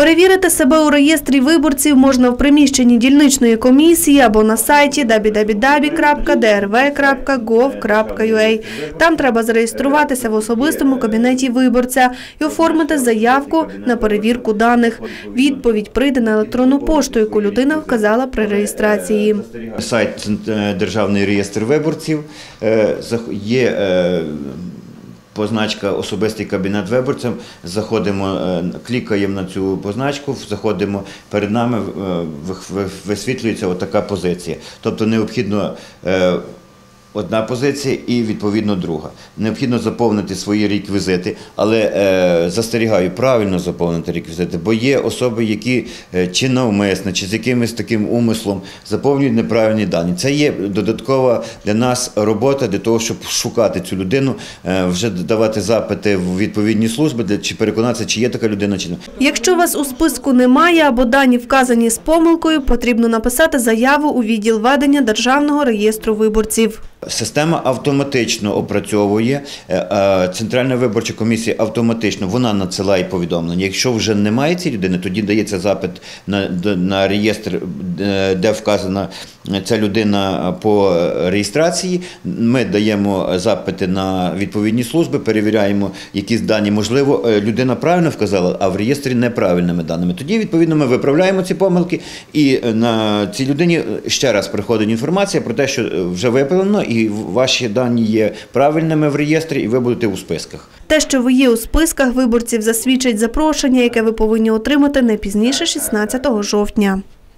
Перевірити себе у реєстрі виборців можна в приміщенні дільничної комісії або на сайті www.drv.gov.ua. Там треба зареєструватися в особистому кабінеті виборця і оформити заявку на перевірку даних. Відповідь прийде на електронну пошту, яку людина вказала при реєстрації. Сайт е, Державний реєстр виборців е, є е, позначка Особистий кабінет виборцям. Заходимо, е, клікаємо на цю позначку, заходимо перед нами, е, висвітлюється отака позиція. Тобто необхідно. Одна позиція і відповідно друга. Необхідно заповнити свої реквізити, але е, застерігаю правильно заповнити реквізити, бо є особи, які е, чи навмисно, чи з якимось таким умислом заповнюють неправильні дані. Це є додаткова для нас робота для того, щоб шукати цю людину, е, вже давати запити в відповідні служби, для чи переконатися, чи є така людина, чи не. Якщо вас у списку немає або дані вказані з помилкою, потрібно написати заяву у відділ ведення Державного реєстру виборців. Система автоматично опрацьовує, е, е, Центральна виборча комісія автоматично вона надсилає повідомлення. Якщо вже немає цієї людини, тоді дається запит на, на реєстр, де вказана ця людина по реєстрації. Ми даємо запити на відповідні служби, перевіряємо якісь дані. Можливо, е, людина правильно вказала, а в реєстрі неправильними даними. Тоді, відповідно, ми виправляємо ці помилки, і е, на цій людині ще раз приходить інформація про те, що е, вже виправлено, і ваші дані є правильними в реєстрі, і ви будете у списках. Те, що ви є у списках виборців, засвідчить запрошення, яке ви повинні отримати не пізніше 16 жовтня.